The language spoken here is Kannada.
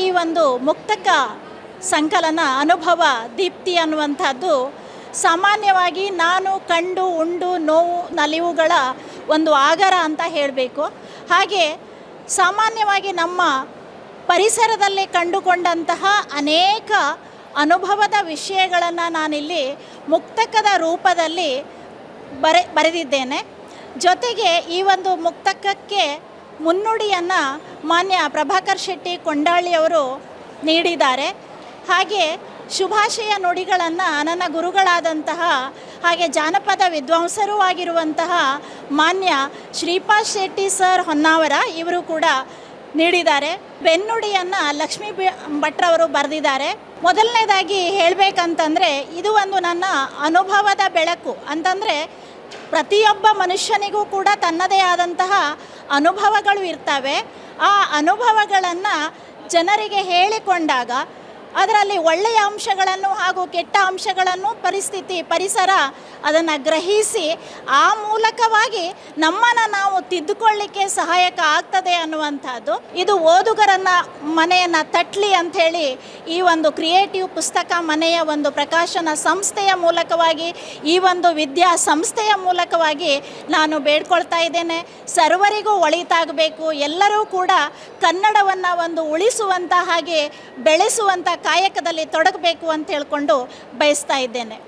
ಈ ಒಂದು ಮುಕ್ತಕ ಸಂಕಲನ, ಅನುಭವ, ದೀಪ್ತಿ ಅನ್ನುವಂಥದ್ದು ಸಾಮಾನ್ಯವಾಗಿ ನಾನು ಕಂಡು, ಉಂಡು, ನೋವು, ನಲಿವುಗಳ ಒಂದು ಆಗರ ಅಂತ ಹೇಳಬೇಕು. ಹಾಗೆ ಸಾಮಾನ್ಯವಾಗಿ ನಮ್ಮ ಪರಿಸರದಲ್ಲಿ ಕಂಡುಕೊಂಡಂತಹ ಅನೇಕ ಅನುಭವದ ವಿಷಯಗಳನ್ನು ನಾನಿಲ್ಲಿ ಮುಕ್ತಕದ ರೂಪದಲ್ಲಿ ಬರೆ, ಬರೆದಿದ್ದೇನೆ. ಜೊತೆಗೆ ಈ ಒಂದು ಮುಕ್ತಕಕ್ಕೆ ಮುನ್ನುಡಿಯನ್ನು ಮಾನ್ಯ ಪ್ರಭಾಕರ್ ಶೆಟ್ಟಿ ಕೊಂಡಾಳಿಯವರು ನೀಡಿದ್ದಾರೆ. ಹಾಗೆ ಶುಭಾಶಯ ನುಡಿಗಳನ್ನು ನನ್ನ ಗುರುಗಳಾದಂತಹ ಹಾಗೆ ಜಾನಪದ ವಿದ್ವಾಂಸರೂ ಆಗಿರುವಂತಹ ಮಾನ್ಯ ಶ್ರೀಪಾದ್ ಶೆಟ್ಟಿ ಸರ್ ಹೊನ್ನಾವರ ಇವರು ಕೂಡ ನೀಡಿದ್ದಾರೆ. ಬೆನ್ನುಡಿಯನ್ನು ಲಕ್ಷ್ಮೀ ಭಟ್ರವರು ಬರೆದಿದ್ದಾರೆ. ಮೊದಲನೇದಾಗಿ ಹೇಳಬೇಕಂತಂದರೆ ಇದು ಒಂದು ನನ್ನ ಅನುಭವದ ಬೆಳಕು. ಅಂತಂದರೆ ಪ್ರತಿಯೊಬ್ಬ ಮನುಷ್ಯನಿಗೂ ಕೂಡ ತನ್ನದೇ ಆದಂತಹ ಅನುಭವಗಳು ಇರ್ತವೆ. ಆ ಅನುಭವಗಳನ್ನು ಜನರಿಗೆ ಹೇಳಿಕೊಂಡಾಗ ಅದರಲ್ಲಿ ಒಳ್ಳೆಯ ಅಂಶಗಳನ್ನು ಹಾಗೂ ಕೆಟ್ಟ ಅಂಶಗಳನ್ನು ಪರಿಸ್ಥಿತಿ, ಪರಿಸರ ಅದನ್ನು ಗ್ರಹಿಸಿ, ಆ ಮೂಲಕವಾಗಿ ನಮ್ಮನ್ನು ನಾವು ತಿದ್ದುಕೊಳ್ಳಿಕ್ಕೆ ಸಹಾಯಕ ಆಗ್ತದೆ ಅನ್ನುವಂಥದ್ದು. ಇದು ಓದುಗರನ್ನ ಮನೆಯನ್ನು ತಟ್ಲಿ ಅಂಥೇಳಿ ಈ ಒಂದು ಕ್ರಿಯೇಟಿವ್ ಪುಸ್ತಕ ಮನೆಯ ಒಂದು ಪ್ರಕಾಶನ ಸಂಸ್ಥೆಯ ಮೂಲಕವಾಗಿ, ಈ ಒಂದು ವಿದ್ಯಾ ಸಂಸ್ಥೆಯ ಮೂಲಕವಾಗಿ ನಾನು ಬೇಡ್ಕೊಳ್ತಾ ಇದ್ದೇನೆ. ಸರ್ವರಿಗೂ ಒಳಿತಾಗಬೇಕು. ಎಲ್ಲರೂ ಕೂಡ ಕನ್ನಡವನ್ನು ಒಂದು ಉಳಿಸುವಂಥ ಹಾಗೆ ಬೆಳೆಸುವಂಥ ಕಾಯಕದಲ್ಲಿ ತೊಡಗಬೇಕು ಅಂತ ಹೇಳ್ಕೊಂಡು ಬಯಸ್ತಾ ಇದ್ದೇನೆ.